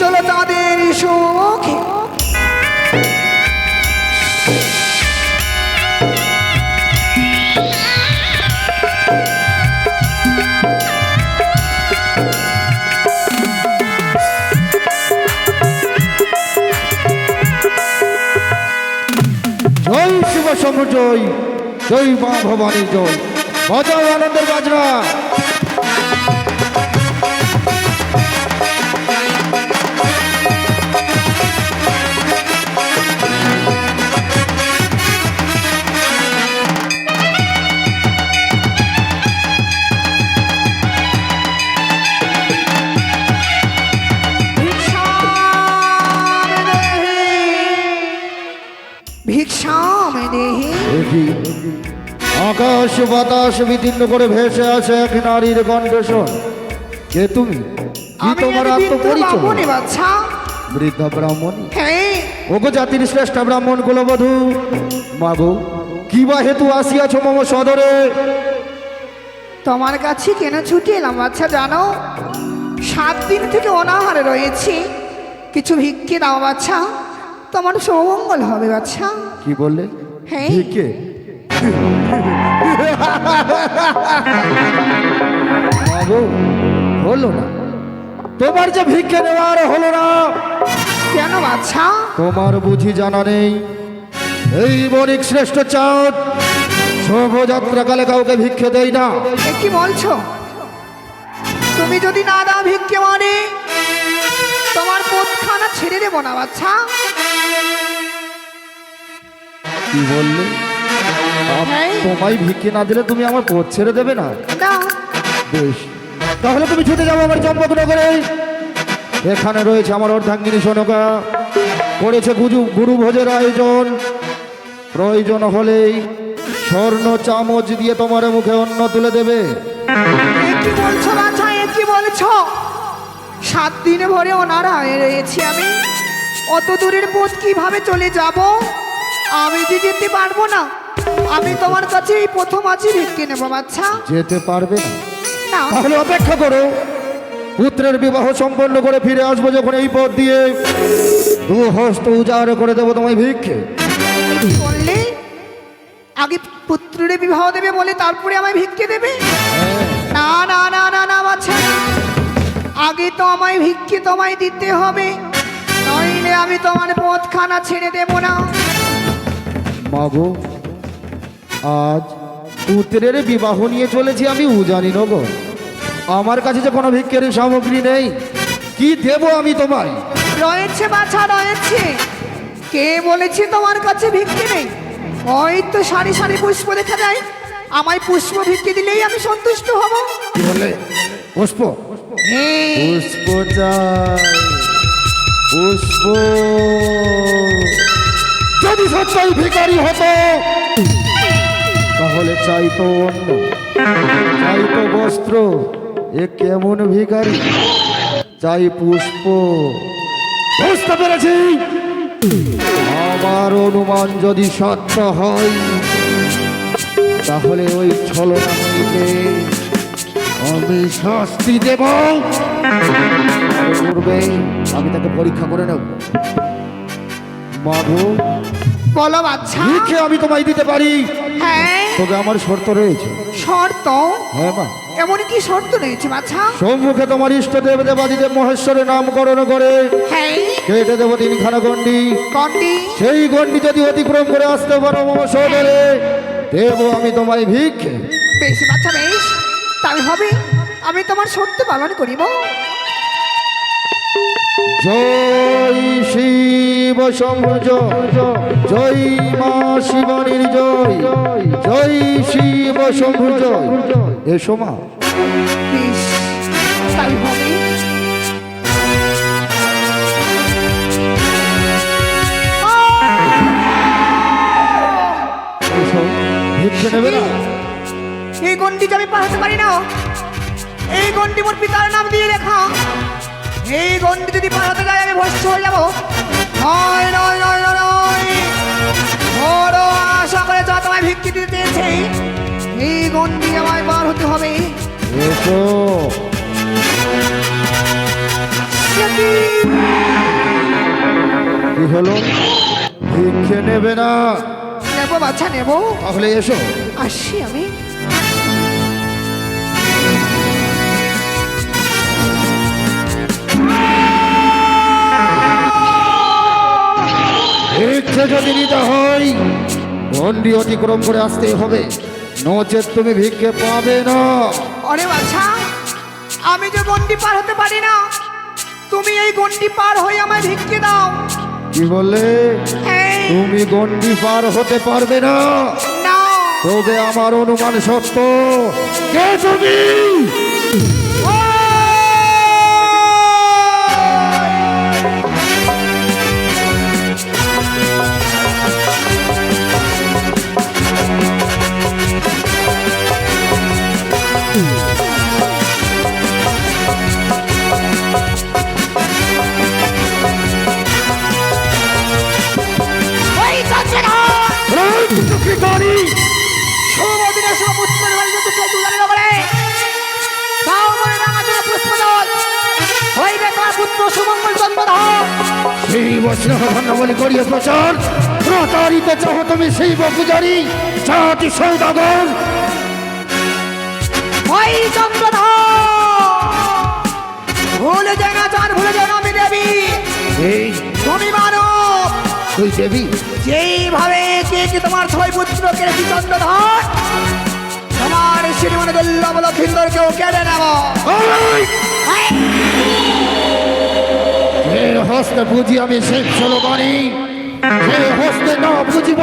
চলো তাদের সুখে। জয় শিব শম্ভ জয় মা ভবানী জয়। বাজাও আনন্দের বাজনা। আকাশ বাতাস বিদীর্ণ করে ভেসে আছে এক নারীর কণ্ঠস্বর। কে তুমি? কি তোমার আত্মপরিচয়? বৃদ্ধ ব্রাহ্মণী। হ্যাঁ। ওগো জাতির শ্রেষ্ঠ ব্রাহ্মণ কুলবধূ। মাগো কি বা হেতু আসিয়াছ মম সদরে? তোমার কাছে কেন ছুটি এলাম বাচ্চা জানো? সাত দিন থেকে অনাহারে রয়েছি। কিছু ভিক্ষে দাও বাচ্চা। তোমার সৌমঙ্গল হবে বাচ্চা। কি বললে? হ্যাঁ। ভিক্ষে? হলো না। তোমার যে ভিক্ষে নেওয়ার হলো না। কেন বাচ্চা তোমার বুঝি জানা নেই। এই বণিক শ্রেষ্ঠ চাঁদ শোভযাত্রাকালে কাউকে ভিক্ষে দেয় না। কি বলছো? তুমি যদি না দাও ভিক্ষে মানে তোমার পোতখানা ছেড়ে দেবো না বাচ্চা কি বললে। তোমায় ভিক্ষে না দিলে তুমি আমার পথ ছেড়ে দেবে না। বেশ। তাহলে তুমি ছুটে যাব আমার চম্পকনগরে এখানে রয়েছে আমার অর্ধাঙ্গিনী সোনকা। করেছে গুজু গুরু ভোজের আয়োজন। প্রয়োজন হলেই স্বর্ণ চামচ দিয়ে তোমার মুখে অন্ন তুলে দেবে। কি বলছো বাচ্চা এ কি বলছো? সাত দিন ভরে অনারায় রয়েছি আমি। অত দূরের পথ কীভাবে চলে যাব? আমি যেতে পারব না। আমি তোমার কাছে এই প্রথম আছি ভিক্ষে নেব বাচ্চা। যেতে পারবে না। না। তাহলে অপেক্ষা করো। পুত্রের বিবাহ সম্পন্ন করে ফিরে আসব যখন এই পথ দিয়ে। দু হস্ত উজাড় করে দেবো তোমায় ভিক্ষে। বললে? আগে পুত্রের বিবাহ দেবে বলে তারপরে আমায় ভিক্ষে দেবে? না না না না না বাচ্চা। আগে তো আমায় ভিক্ষে তোমায় দিতে হবে। নইলে আমি তোমার পথখানা ছেড়ে দেবো না। মাগো। আজ পুত্রের বিবাহ নিয়ে চলেছি আমি উজানি নগর। আমার কাছে যে কোনো ভিক্ষের সামগ্রী নেই কি দেব আমি তোমায়? রয়েছে বাছা রয়েছে। কে বলেছে তোমার কাছে ভিক্ষে নেই? ওই তো সারি সারি পুষ্প দেখা যায়। আমায় পুষ্প ভিক্ষে দিলেই আমি সন্তুষ্ট হব। কি বললে? পুষ্প? হ্যাঁ। পুষ্প চাই। পুষ্প। যদি সত্যই ভিখারি হতো, তাহলে চাইতো অন্য চাইতো বস্ত্র। এ কেমন ভিখারি? চাই পুষ্প। বুঝতে পেরেছি? আমার অনুমান যদি সত্য হয়, তাহলে ওই ছলনা হইতে আমি শাস্তি দেব। পূর্বে আমি তাকে পরীক্ষা করে নেব। মাধু বলো বাচ্চা। লিখে আমি তোমায় দিতে পারি। হ্যাঁ। তবে আমার শর্ত রয়েছে। শর্ত? হ্যাঁ মা। এমন কি শর্ত রয়েছে বাচ্চা? সম্মুখে তোমার ইষ্ট দেব দেবাদিদেব মহেশ্বরের নামকরণ করে। হ্যাঁ। কেটে দেবো তিনখানা গণ্ডি। কন্ডি সেই গণ্ডি যদি অতিক্রম করে আসতে পারো মম সদরে দেব আমি তোমায় ভিক্ষে। বেশ বাচ্চা বেশ। তাই হবে। আমি তোমার সত্য পালন করিব। জয় শিব শম্ভু জয় মা শিবনীর জয়। জয় শিব শম্ভু জয় এসো মা এই গন্ডি আমি পাঠাতে পারি না। এই গন্ডি মোর পিতার নাম দিয়ে লেখা। এই গন্ডি যদি পাঠাতে যাই আমি ভস্য হয়ে যাব। নয় নয় নয় নয় বড় আশা করে যা তোমায় ভিক্ষি দিতে চেয়েছে এই গন্ডি আমায় পার হতে হবে। এসো। কি? কি হলো? ভিক্ষে নেবে না। নেব বাচ্চা নেব। তাহলে এসো। আসি আমি। ভিক্ষে যদি নিতে হয় গন্ডি অতিক্রম করে আসতে হবে। নচেত তুমি ভিক্ষে পাবে না। অরে বাচ্চা আমি যে গন্ডি পার হতে পারি না তুমি এই গন্ডি পার হয়ে আমায় ভিক্ষে দাও। কি এই, তুমি গন্ডি পার হতে পারবে না। না। তবে আমার অনুমান সত্য। কে তুমি? সেই বৈষ্ণব ধন্যবলী করিয়ে প্রচার। প্রতারিত চাহ তুমি সেই পূজারি জাতি সৌদাগর ওই চন্দ্রধর! ভুলে যায় না চান ভুলে যায় না আমি দেবী। এই তুমি মানব। তুই দেবী? যেইভাবে কে কি তোমার ছয় পুত্র কেড়েছি চন্দ্রধর? তোমার শ্রীমনে দুর্লভ লক্ষিন্দরকেও কেড়ে নেব। হস্তে বুঝি আমি শেখ চলো বাণী যে হস্তে না বুঝিব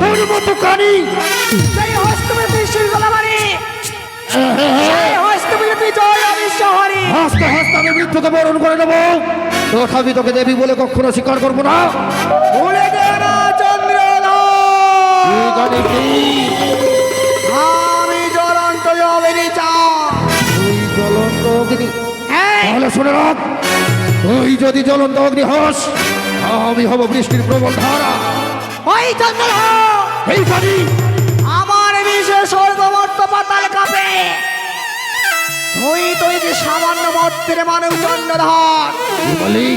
তোর মতো কানি। সেই হস্তমে তুই শিলগলাবাড়ি সেই হস্তমে তুই জয় অবিশ্ব হরি হাসতে হাসতে আমি মৃত্যুকে বরণ করে নেব। তথাপি তোকে দেবী বলে কখনো স্বীকার করব না। ভুলে যেও না কি? আমি জ্বলন্ত অগ্নি জবেরি তুই জ্বলন্ত অগ্নি। হ্যাঁ। তাহলে শুনে রাখ। তুই যদি জ্বলন্ত অগ্নি হস আমি হব বৃষ্টির প্রবল ধারা। ওই চন্দ্রধর এই গাড়ি আমার বিশেষ স্বর্গমর্ত পাতাল কাপে। তুই তুই যে সামান্য মর্তের মানব চন্দ্রধর। বলি?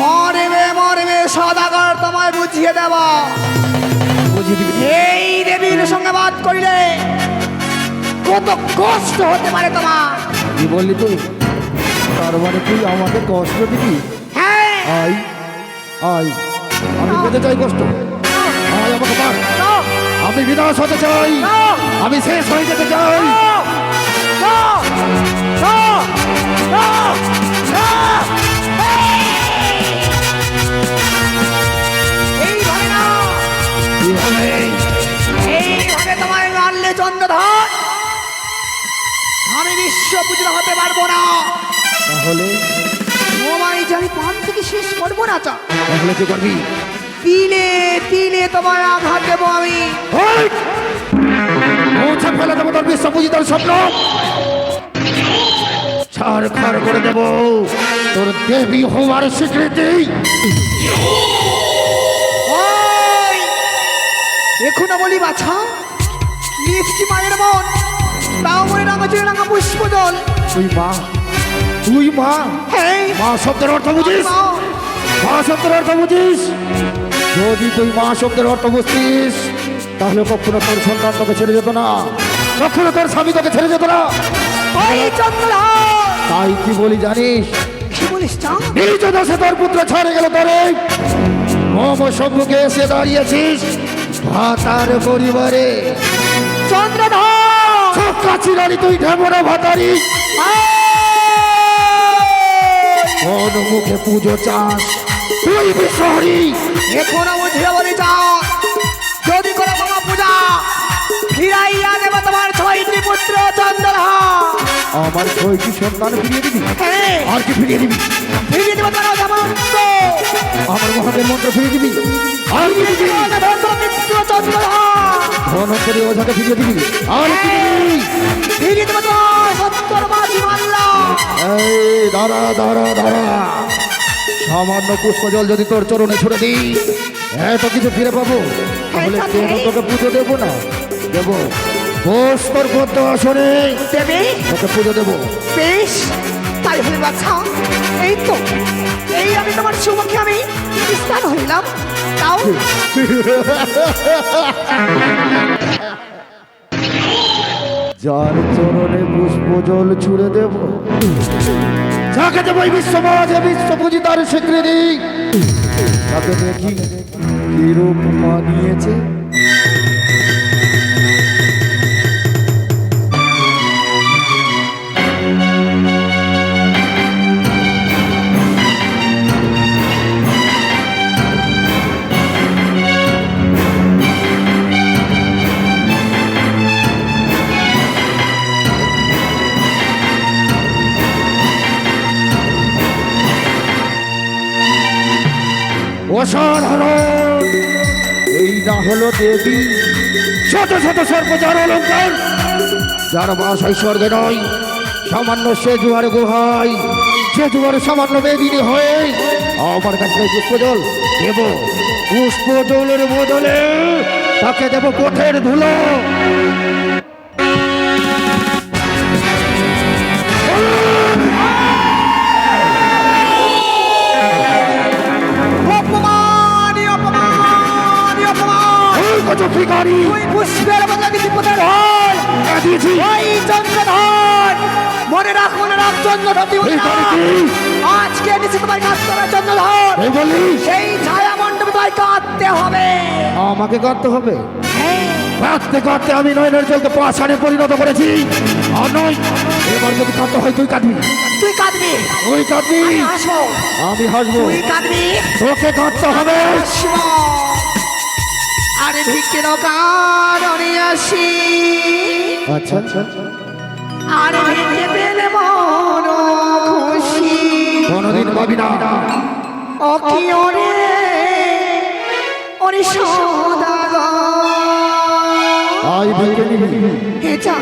মরবে মরবে সদাগর তোমায় বুঝিয়ে দেব। বুঝিয়ে দিবি। এই দেবীর সঙ্গে বাদ করিলে কত কষ্ট হতে পারে তোমার। কি বললি তুই? তার মানে তুই আমাকে কষ্ট দিবি? হ্যাঁ। আই আই আমি পেতে চাই কষ্ট। আয় আমাকে আমি বিনাশ হতে চাই। আমি শেষ হয়ে যেতে চাই! এইভাবে তোমায় মারলে চন্দ্রধর আমি বিশ্ব পূজা হতে পারব না। তাহলে? তোমায় যে আমি পান থেকে শেষ করব না চা তাহলে কি করবি? তিলে তিলে তোমায় আঘাত দেবো আমি। মুছে ফেলে দেবো তোর বিশ্ব পূজিতার স্বপ্ন। ছাড় খাড় করে দেব। তোর দেবী হওয়ার স্বীকৃতি। ও না বলি বাছা। নিয়েছি মায়ের মন তাও মনে রাঙা চুলে রাঙা পুষ্প জল তুই মা তুই মা। হ্যাঁ। মা শব্দের অর্থ বুঝিস? মা, শব্দের অর্থ বুঝিস? যদি তুই মা শব্দের অর্থ বুঝতিস তাহলে কখনো তোর সন্তান তোকে ছেড়ে যেত না। কখনো তোর স্বামী তোকে ছেড়ে যেত না। তাই কি বলি জানিস? নিজ দশে তোর পুত্র ছাড়ে গেল তোরে। মম সম্মুখে এসে দাঁড়িয়েছিস ভাতার পরিবারে। চন্দ্রধর। চক্কা চিরানি তুই ঢেমরা ভাতারি। কোন মুখে পুজো চাস। তুই বিশ্বহরি এখন বুঝিয়ে বলি যা যদি করে মামা পূজা ফিরাইয়া দেব তোমার ছয়টি পুত্র চন্দ্রধর আমার ছয়টি সন্তান ফিরিয়ে দিবি? হ্যাঁ। আর কি ফিরিয়ে দিবি? ফিরিয়ে দেব তোমার জামান্ত আমার মহাদেব মন্ত্র ফিরিয়ে দিবি? আর কি দিবি? চন্দ্রধর ধনন্তরী ওঝাকে ফিরিয়ে দিবি? আর কি ফিরিয়ে দেব তোমার এই দাঁড়া দাঁড়া দাঁড়া। সামান্য পুষ্প জল যদি তোর চরণে ছুড়ে দিই এত কিছু ফিরে পাবো। তাহলে কেন তোকে পুজো দেবো না? দেবো। বস তোর পদ্ম আসনে। দেবে? তোকে পুজো দেবো। বেশ তাই হলে বাছা এই তো এই আমি তোমার সুমুখে আমি স্থান হইলাম। তাও? যার চরণে পুষ্প জল ছুড়ে দেব। যাকে দেব এই বিশ্ব পুজি তার স্বীকৃতি। তাকে দেখি কি রূপ মানিয়েছে অসাধারণ এই না হলো দেবী। শত শত সর্প যার অলঙ্কার। যার বাসায় স্বর্গে নয় সামান্য সে জুয়ার গুহায়। সে জুয়ার সামান্য বেদিনী হয়ে আমার কাছে পুষ্পজল দেব। পুষ্পজলের বদলে তাকে দেব কোঠের ধুলো। ভিখারি পুষ্পের বদলা দিছি ওই চন্দ্রধর মনে রাখ মনে রাখ চন্দ্রধর আজকে নিচে তোমায় কাজ করা চন্দ্রধর সেই ছায়া মণ্ডপে তোমায় কাঁদতে হবে। আমাকে করতে হবে? হ্যাঁ। কাঁদতে কাঁদতে আমি নয়নের জলকে পাষাণে পরিণত করেছি। আর নয় এবার যদি কাঁদতে হয় তুই কাঁদবি। তুই কাঁদবি। তুই কাঁদবি। আমি হাসবো। আমি হাসবো। তুই কাঁদবি। তোকে কাঁদতে হবে। আরে ভিক্ষের কারণে আসি আচ্ছা আচ্ছা। আর ভিক্ষে পেলে মন খুশি। কোনোদিন পাবি না। ও কি ওরে ওরে সদাগর আই ভিকে নিবি। হে চা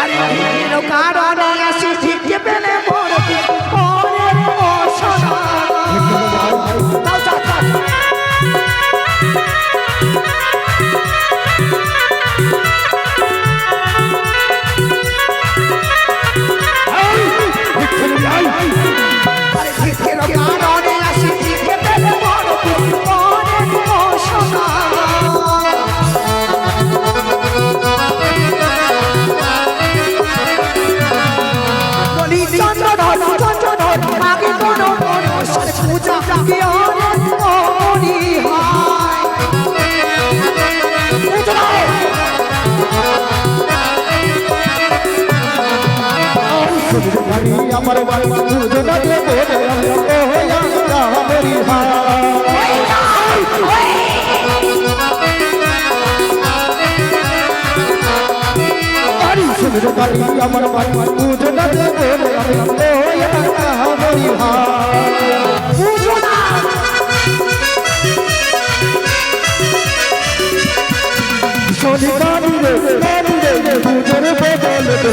আরে ভিক্ষের কারণে চন্দ্রধর হয় আমার বাড়ি ডাকলে বলে সুন্দর বাড়ি আমার বাড়ি তুঝে ডাকলে বলে ও হইয়া মরি পূজা দাও। সোনি বাড়ি রে বাড়ি রে তুঝের বদলে তো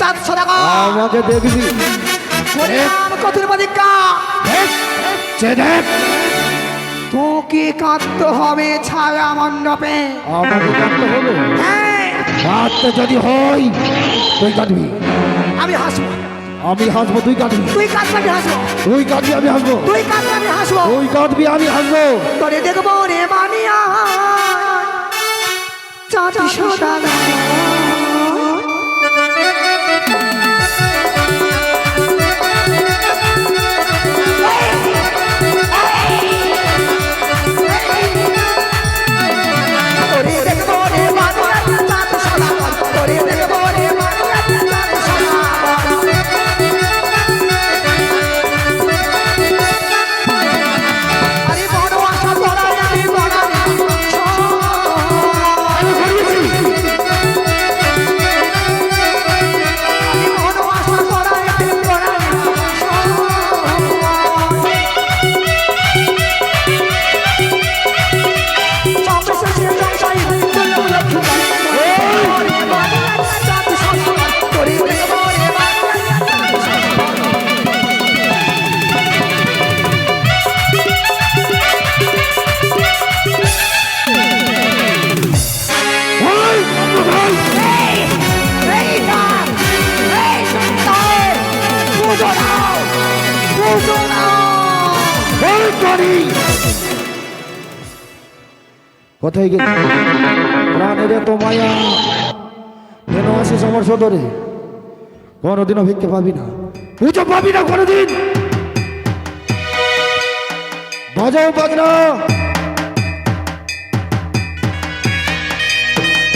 চাঁদ সদাগর আমাকে দেখবি হরিনাম সে দেখ। তোকে কাঁদতে হবে ছায়া মণ্ডপে। আমাকে কাঁদতে হবে? হ্যাঁ, কাঁদতে যদি হয় তুই কাঁদবি। আমি হাসবো। আমি হাসবো তুই কাঁদবি। তুই কাঁদবে আমি হাসবো। তুই কাঁদবি আমি হাসবো। তুই কাঁদবে আমি হাসবো। তুই কাঁদবি আমি হাসবো। তোরে দেখব রে মানিয়া চাঁদ সদাগর কোথায় গেল? প্রাণের তো মায়া। কেন আসিস আমার সদরে? কোনোদিনও ভিক্ষে পাবি না। পুজো পাবি না কোনোদিন। বাজাও বাজনা।